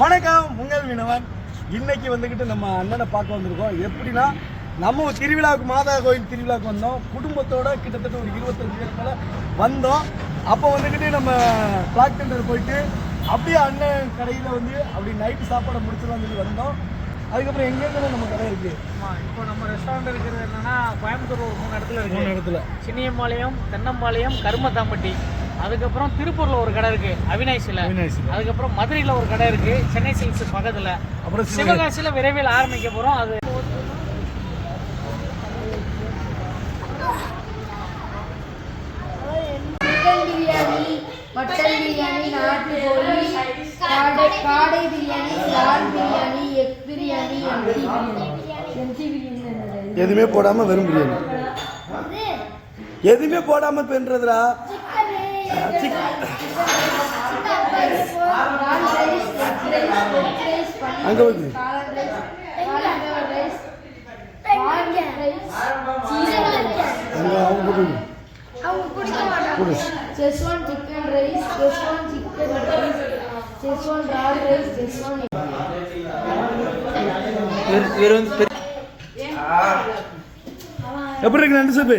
வணக்கம் உங்கள் மீனவன். இன்னைக்கு வந்துக்கிட்டு நம்ம அண்ணனை பார்க்க வந்திருக்கோம். எப்படின்னா நம்ம திருவிழாவுக்கு மாதா கோயில் திருவிழாவுக்கு வந்தோம். குடும்பத்தோட கிட்டத்தட்ட ஒரு இருபத்தஞ்சு பேர் போல வந்தோம். அப்போ வந்துக்கிட்டு நம்ம பிளாக் டெண்டர் போயிட்டு அப்படியே அண்ணன் கடையில் வந்து அப்படி நைட்டு சாப்பாடை முடிச்சிடலாம் சொல்லி வந்தோம். அதுக்கப்புறம் எங்கெங்க நம்ம கடை இருக்கு. ஆமா, இப்போ நம்ம ரெஸ்டாரண்ட் இருக்கிறது என்னன்னா கோயம்புத்தூர் ஒரு மூணு இடத்துல மூணு இருக்கு இடத்துல. சின்னியம்பாளையம் தென்னம்பாளையம் கருமத்தாம்பட்டி. அதுக்கப்புறம் திருப்பூர்ல ஒரு கடை இருக்கு அவினாசில அவினாசில. அதுக்கப்புறம் மதுரையில ஒரு கடை இருக்கு சென்னை சில்க்ஸ் பக்கத்துல அப்புறம். சிவகாசியில விரைவில் ஆரம்பிக்க போறோம் அது மட்டன் பிரியாணி நாட்டு கோழி காடை காடை biryani lal biryani egg biryani empty biryani empty biryani என்னது? எதுவுமே போடாம வெறும் பிரியாணி எதுவுமே போடாம பெண்றதுடா அங்க வந்து. அங்க அவங்க போட்டு கொடு schezwan chicken rice schezwan chicken rice schezwan ரால் ரைஸ் செஸ்வான் எப்படி இருக்கு நண்டு சூப்பு?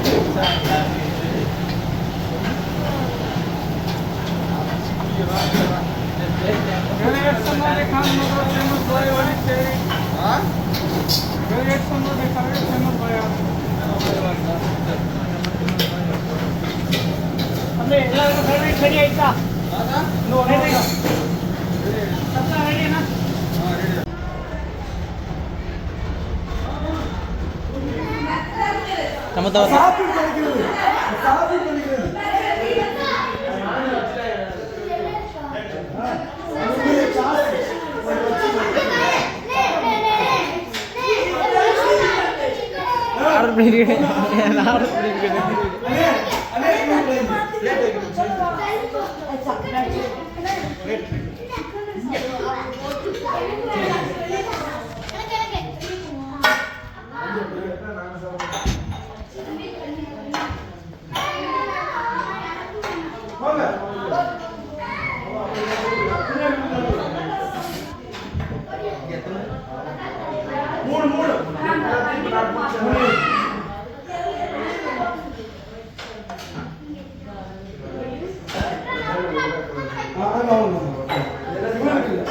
எல்லாருக்கும் ஃபேவரட் சாப்பிட்டு சாப்பிட்டு ஆர்டர் பண்ணிருக்கேன் ஆர்டர் பண்ணிருக்கேன் மூணு மூணு ஆ, ஆமா, ஆமா, ஆமா. இவனுக்கு இல்ல.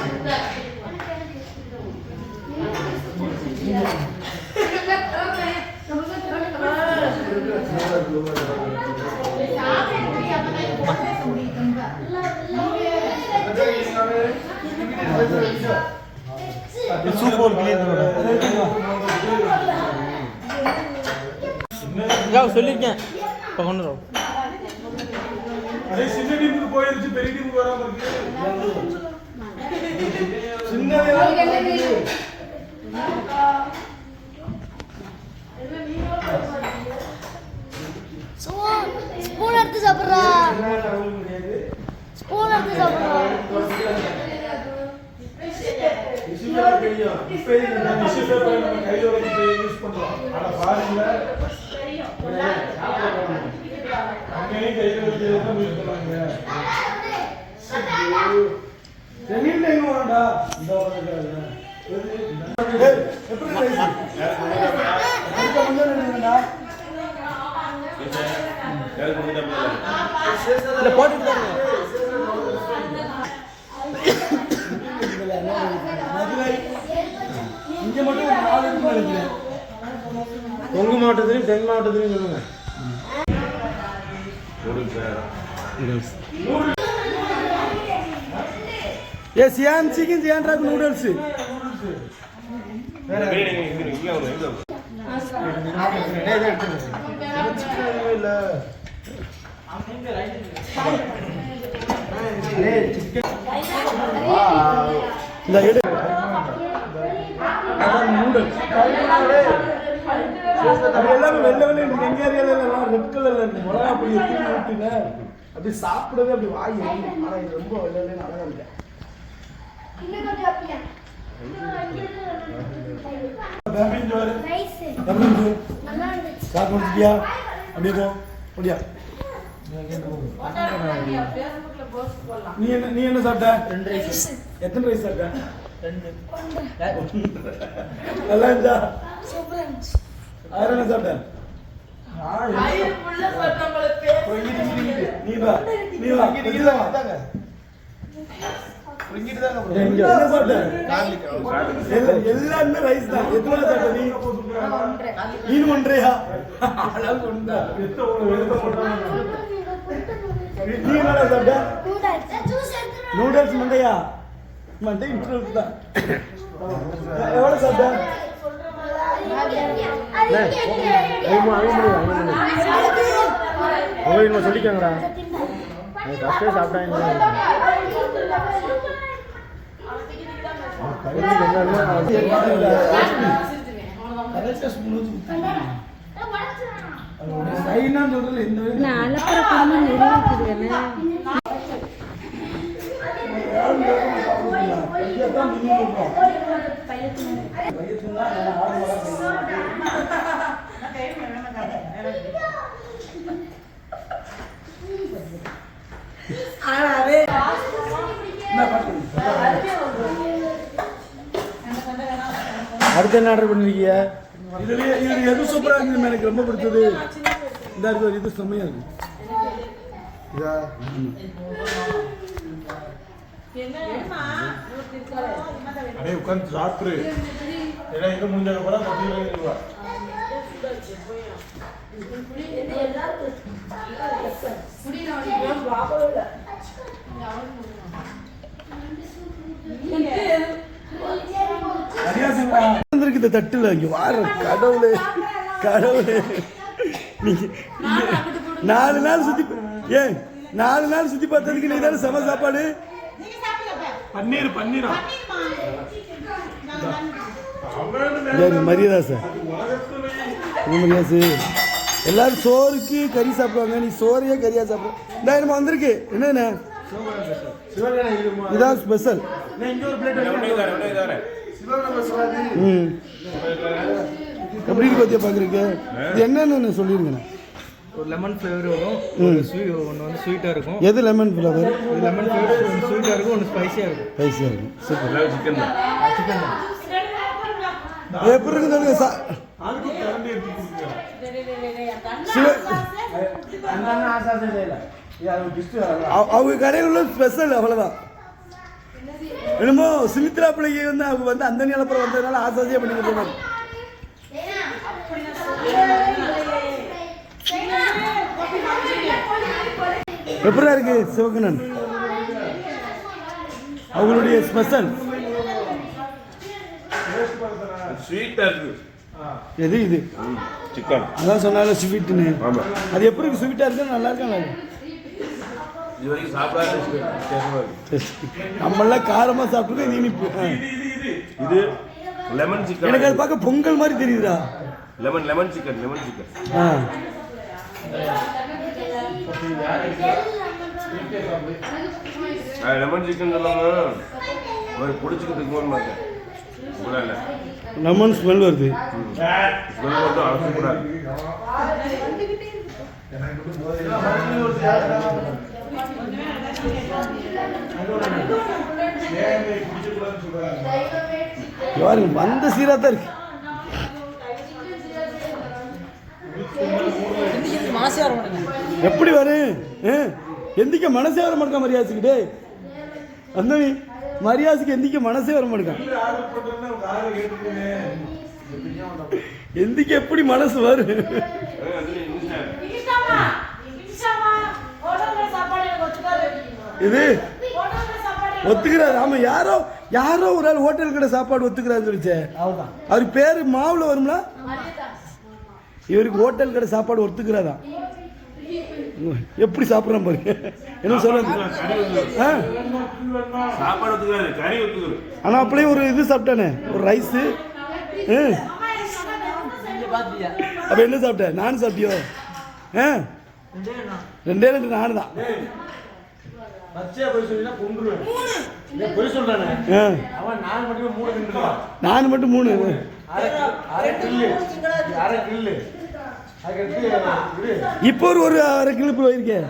சூப்பர் சொல்லியிருக்கேன் இப்போ கொண்டு வரோம் அதே சின்ன டீமுக்கு போயிருச்சு பெரிய டீமுக்கு வராம இருக்கு சின்ன ஸ்பூன் எடுத்து சாப்பிட்றா. ஸ்பூன் எடுத்து சாப்பிட்றா. எப்படி இல்ல, போட்டுட்டு. இங்க மட்டும் கொங்கு மாவட்டத்திலையும் தென் மாவட்டத்திலையும் சொல்லுங்க. ஏ சியான் சிக்கன் சியான் ராக் நூடுல்ஸ் இந்த எடு அதான் நூடுல்ஸ் அது எல்லாமே வெள்ளை வெள்ளை இருக்கு எங்க ஏரியால எல்லாம் ரெட் கலர்ல இருக்கு மிளகா அப்படி சாப்பிடவே அப்படி வாய். ஆனா இது ரொம்ப வெள்ளை வெள்ளை அழகா இருக்கு சாப்பிட்டு அப்படியே போ. அப்படியா? நீ என்ன நீ என்ன சாப்பிட்ட? ரெண்டு ரைஸ் எத்தனை ரைஸ் சாப்பிட்ட? ரெண்டு. நல்லா இருந்தா சூப்பரா இருந்துச்சு. வேற என்ன சாப்பிட்ட? நீ வா நீ வா. இங்கிட்டு வா இங்க என்ன சாப்பிட்ட? எல்லா- எல்லாமே ரைஸ் தான். எத்தனை சாப்பிட்ட நீ? நீ ஒன்றையா? அளவு ஒன்றா நீ- நீ என்ன சாப்பிட்ட நூடுல்ஸ் மண்டையா மண்டை நூடுல்ஸ் தான் எவ்வளோ சாப்பிட்ட சொல்லிக்கோங்கடா ஃபஸ்ட்டே சாப்பிட்டாங்க ஸ்பூன் நான் அலப்புற குடும்பம் நிறைவேற்றுதுன்னு அடுத்து என்ன ஆர்டர் பண்ணிருக்கீங்க இதுலயே இது எது சூப்பரா இருக்குது எனக்கு ரொம்ப பிடிச்சது. இந்த இருக்கு இது செம்மையா இருக்கு. இதா? உட்காந்து சாப்பிடு. ஏன்னா இது முடிஞ்சதுக்கு அப்புறம் பத்து ரூபாய் இருக்கு இந்த தட்டுல இங்க வார கடவுளே கடவுளே. நாலு நாள் சுத்தி ஏன் நாலு நாள் சுத்தி பார்த்ததுக்கு நீ தானே சம சாப்பாடு? பன்னீர் பன்னீரா? யாரு மரியாதாசா மரியாசு எல்லாரும் சோறுக்கு கறி சாப்பிடுவாங்க. நீ சோறையே கறியா சாப்பிடு. இந்த நம்ம வந்திருக்கு? என்னென்ன இதான் ஸ்பெஷல் ம். எப்படி இருக்கு பத்தியா பார்க்குறீங்க இது என்னென்னு சொல்லிருங்கண்ணே ஒரு லெமன் ஃப்ளேவர் வரும். ம். ஸ்வீட் ஒன்று வந்து ஸ்வீட்டாக இருக்கும். எது லெமன் ஃப்ளவர் இது லெமன் ஃப்ளேவர் ஒன்று ஸ்வீட்டாக இருக்கும் ஒன்று ஸ்பைசியாக இருக்கும். ஸ்பைசியாக இருக்கும். சூப்பர் சிக்கன் தான். எப்படி இருக்கு சொல்லுங்க சா அதுக்கு கரண்டி எடுத்து கொடுங்க. சிவ அவ- அவங்க கடையில் உள்ள ஸ்பெஷல் அவ்வளோதான் என்னமோ சுமித்ரா பிள்ளைக்கு வந்து அவங்க வந்து அந்த நிலப்புறம் வந்ததுனால ஆசாசியாக பண்ணிக்கிட்டு இருக்காங்க. எப்படா இருக்கு சிவகணன் அவங்களுடைய ஸ்பெஷல் எது இது? சிக்கன். அதான் சொன்னால ஸ்வீட்டுன்னு அது எப்படி இருக்கு? ஸ்வீட்டாக இருக்கு நல்லா இருக்கா நல்லா இது வரைக்கும் சாப்பிடாத வித்தியாசமா இருக்கு நம்மளாம் காரமாக சாப்பிட்டு இது இனிப்பு. இது லெமன் சிக்கன் எனக்கு அது பார்க்க பொங்கல் மாதிரி தெரியுதுடா. Lemon lemon chicken lemon chicken ஆ. லெமன் சிக்கன் ஒரு பிடிச்சிக்கிட்டு இருக்குமோன்னு பார்த்தேன் கூட இல்லை லெமன் ஸ்மெல் வருது ஸ்மெல் மட்டும் அழைச்சி கூட பாருங்க வந்த சீராக தான் இருக்கு. வர எப்படி வரும் ஆ? எந்திக்க மனசே வர மாட்டேங்க மரியாதைக்கிட்டே. அந்த மரியாதைக்கு எந்திக்க மனசே வர மாட்டேங்க. எந்திக்க எப்படி மனசு வரும் இது ஒத்துக்கிறாரு. ஆமா யாரோ யாரோ ஒரு ஆள் ஹோட்டல் கடை சாப்பாடு ஒத்துக்கிறாரு சொல்லிச்சே. அவர் பேரு மாவுல வரும்ல? இவருக்கு ஹோட்டல் கடை சாப்பாடு ஒத்துக்கிறாரா? எப்படி சாப்பிட்றான் பாருங்க என்ன சொல்றது? ஆ? சாப்பாடு ஒத்துக்காது கறி ஒத்துக்கிறது ஆனா அப்படியே ஒரு இது சாப்பிட்டானே. ஒரு ரைஸு அப்ப என்ன சாப்பிட்ட? நானும் சாப்பிட்டியோ? ஆ? ரெண்டே ரெண்டு நானு தான். நான் மட்டுமே மூணு இப்போ ஒரு ஒரு அரை கிலோ போயிருக்கேன்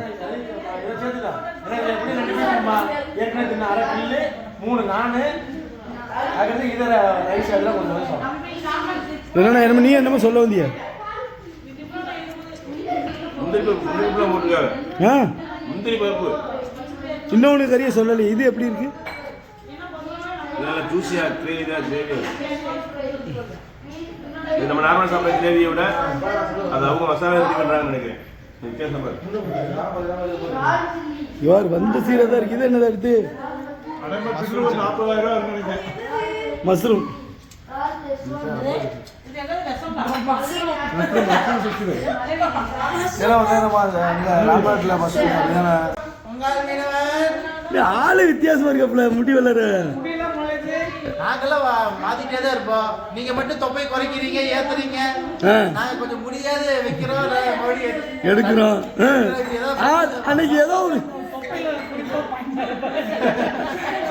மூணு நானு என்னமோ நீ என்னமோ சொல்ல வந்திய முந்திரி பருப்பு முந்திரி பருப்புலாம் போட்டுருக்காங்க ஆ. முந்திரி பருப்பு இன்னொன்று கறியை சொல்லலையே இது எப்படி இருக்கு? நல்லா ஜூஸியா கிரேவி இது நம்ம நார்மல் சாப்பிட்ற கிரேவியை விட அது அவங்க மசாலா ரெடி பண்றாங்கன்னு நினைக்கிறேன். யார் வந்த சீரை தான் இருக்கு இது? என்னது அடுத்து மஷ்ரூம். ஆளு வித்தியாசமா இருக்கப்பல முடி வளர நாங்கெல்லாம் வா- மாத்திட்டே தான் இருப்போம் நீங்க மட்டும் தொப்பை குறைக்கிறீங்க ஏத்துறீங்க ஆ, நாங்க கொஞ்சம் முடியாது வைக்கிறோம் எடுக்கிறோம் ஆ. அன்னைக்கு ஏதோ ஒரு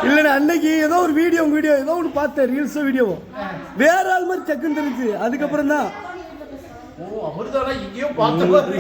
இல்லைண்ணா அன்னைக்கு ஏதோ ஒரு வீடியோ வீடியோ ஏதோ ஒன்று பார்த்தேன் ரீல்ஸோ வீடியோவோ வேற ஆள் மாதிரி டக்குன்னு தெரிஞ்சு. அதுக்கப்புறம் தான் ஓ அமிர்தம் எங்கேயோ பார்த்த மாதிரி.